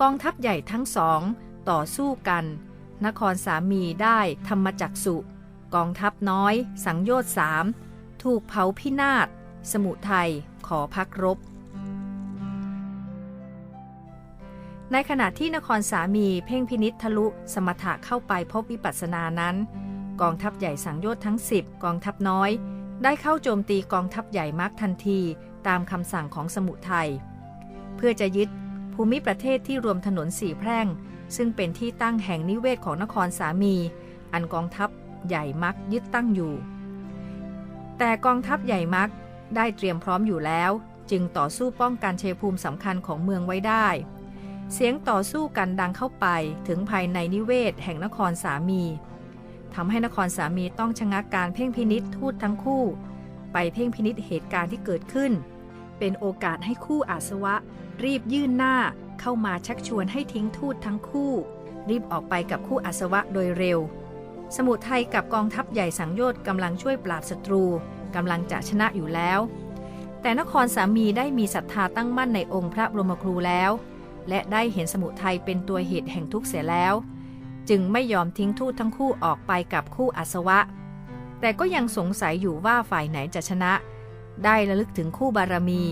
กองทัพใหญ่ทั้งสอง ต่อสู้กัน นครสามีได้ธรรมจักสุ กองทัพน้อย สังโยชน์สามถูกเผาพินาศ สมุทัยขอพักรบ ในขณะที่นครสามีเพ่งพินิษทะลุสมถะเข้าไปพบวิปัสสนานั้น กองทัพใหญ่สังโยชน์ทั้ง 10 กองทัพน้อย ได้เข้าโจมตีกองทัพใหญ่มักทันทีตามคำสั่งของสมุทัยเพื่อจะยึด ภูมิประเทศที่รวมถนนสี่แพร่ง ซึ่งเป็นที่ตั้งแห่งนิเวศของนครสามี อันกองทัพใหญ่มักยึดตั้งอยู่ แต่กองทัพใหญ่มักได้เตรียมพร้อมอยู่แล้ว จึงต่อสู้ป้องกันเชยภูมิสำคัญของเมืองไว้ได้ เสียงต่อสู้กันดังเข้าไปถึงภายในนิเวศแห่งนครสามีทำให้นครสามีต้องชะงักการเพ่งพินิษทูตทั้งคู่ ไปเพ่งพินิษเหตุการณ์ที่เกิดขึ้น เป็นโอกาสให้คู่อาสวะ รีบยื่นหน้าเข้ามาชักชวนให้ทิ้งทูตทั้งคู่ รีบออกไปกับคู่อาสวะโดยเร็ว สมุทัยกับกองทัพใหญ่สังโยชน์กำลังช่วยปราบศัตรูกำลังจะชนะอยู่แล้ว แต่นครสามีได้มีศรัทธาตั้งมั่นในองค์พระบรมครูแล้ว และได้เห็นสมุทัยเป็นตัวเหตุแห่งทุกข์เสียแล้ว จึงไม่ยอมทิ้งทูตทั้งคู่ออกไปกับคู่อาสวะ แต่ก็ยังสงสัยอยู่ว่าฝ่ายไหนจะชนะ ได้ระลึกถึงคู่บารมี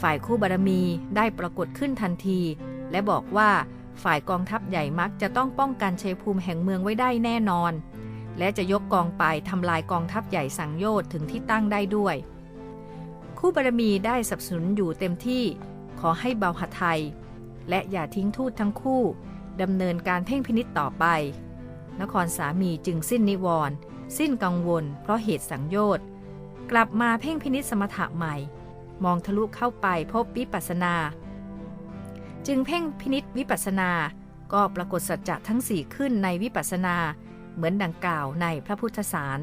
ฝ่ายคู่บารมีได้ปรากฏขึ้นทันที และบอกว่าฝ่ายกองทัพใหญ่มักจะต้องป้องกันชัยภูมิแห่งเมืองไว้ได้แน่นอน และจะยกกองไปทำลายกองทัพใหญ่สังโยชน์ถึงที่ตั้งได้ด้วย คู่บารมีได้สนับสนุนอยู่เต็มที่ ขอให้เบาหัไทย และอย่าทิ้งทูตทั้งคู่ดำเนินการเพ่งพินิษต่อไป นครสามีจึงสิ้นนิวรณ์สิ้นกังวล เพราะเหตุสังโยชน์ กลับมาเพ่งพินิษสมถะใหม่ มองทะลุเข้าไปพบวิปัสนา จึงเพ่งพินิษวิปัสนา ก็ปรากฏสัจจะทั้งสี่ขึ้นในวิปัสนา เหมือนดังกล่าวในพระพุทธสาร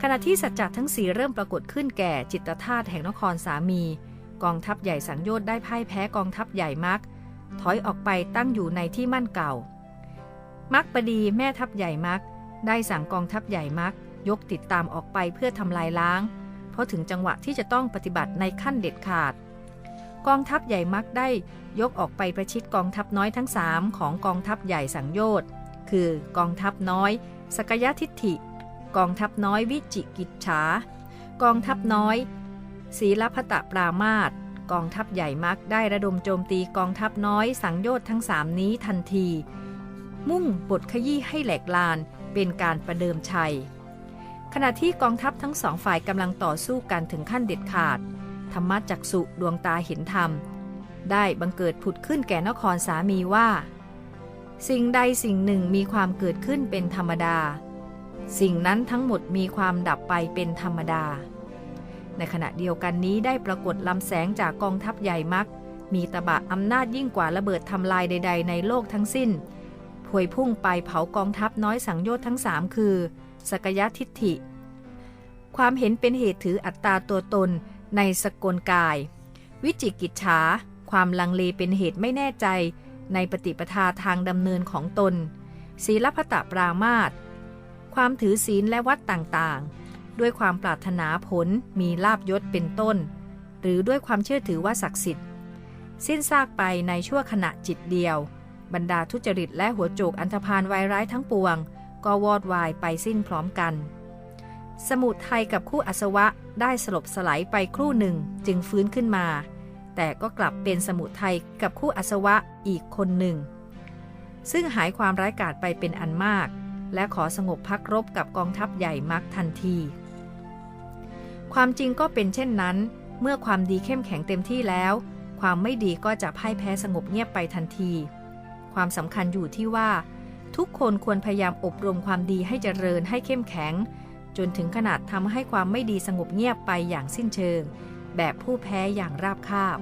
ขณะที่สัจจะทั้งสี่เริ่มปรากฏขึ้นแก่จิตธาตุแห่งนครสามี กองทัพใหญ่สังโยชน์ได้พ่ายแพ้กองทัพใหญ่มักถอยออกไปตั้งอยู่ในที่มั่นเก่า มักบดีแม่ทัพใหญ่มักได้สั่งกองทัพใหญ่มัก ยกติดตามออกไปเพื่อทำลายล้าง เพราะถึงจังหวะที่จะต้องปฏิบัติในขั้นเด็ดขาด กองทัพใหญ่มักได้ยกออกไปประชิดกองทัพน้อยทั้งสามของกองทัพใหญ่สังโยชน์คือกองทัพน้อย สกยทิฏฐิ กองทัพน้อยวิจิกิจฉากองทัพน้อย ศีลพัตะปรามาตกองทัพใหญ่มักได้ระดมโจมตีกองทัพน้อยสังโยชน์ทั้งสามนี้ทันที มุ่งบทขยี้ให้แหลกลานเป็นการประเดิมชัย ขณะที่กองทัพทั้งสองฝ่ายกำลังต่อสู้กันถึงขั้นเด็ดขาด ธรรมจักสุดวงตาเห็นธรรม ได้บังเกิดผุดขึ้นแก่นครสามีว่า สิ่งใดสิ่งหนึ่งมีความเกิดขึ้นเป็นธรรมดา สิ่งนั้นทั้งหมดมีความดับไปเป็นธรรมดา ในขณะเดียวกันนี้ได้ปรากฏลำแสงจากกองทัพใหญ่มัก มีตบะอำนาจยิ่งกว่าระเบิดทำลายใด ๆ ในโลกทั้งสิ้นพวยพุ่งไปเผากองทัพน้อยสังโยชน์ทั้งสามคือ สกยทิฏฐิ ความเห็นเป็นเหตุถืออัตตาตัวตนในสกลกาย วิจิกิจฉา ความลังเลเป็นเหตุไม่แน่ใจ ในปฏิปทาทางดำเนินของตน ศีลพัตะปรามาตความถือศีลและวัดต่างๆ ด้วยความปรารถนาผลมีลาบยศเป็นต้น หรือด้วยความเชื่อถือว่าศักดิ์สิทธิ์ สิ้นซากไปในชั่วขณะจิตเดียว บรรดาทุจริตและหัวโจกอันธพาลวายร้ายทั้งปวง ก็วอดวายไปสิ้นพร้อมกัน สมุทัยกับคู่อสวะได้สลบสลายไปครู่หนึ่งจึงฟื้นขึ้นมา แต่ก็กลับเป็นสมุทัยกับคู่อสวะอีกคนหนึ่ง ซึ่งหายความร้ายกาจไปเป็นอันมาก และขอสงบพักรบกับกองทัพใหญ่มักทันที ความจริงก็เป็นเช่นนั้น เมื่อความดีเข้มแข็งเต็มที่แล้ว ความไม่ดีก็จะพ่ายแพ้สงบเงียบไปทันที ความสำคัญอยู่ที่ว่า ทุกคนควรพยายามอบรมความดีให้เจริญให้เข้มแข็ง จนถึงขนาดทำให้ความไม่ดีสงบเงียบไปอย่างสิ้นเชิง แบบผู้แพ้อย่างราบคาบ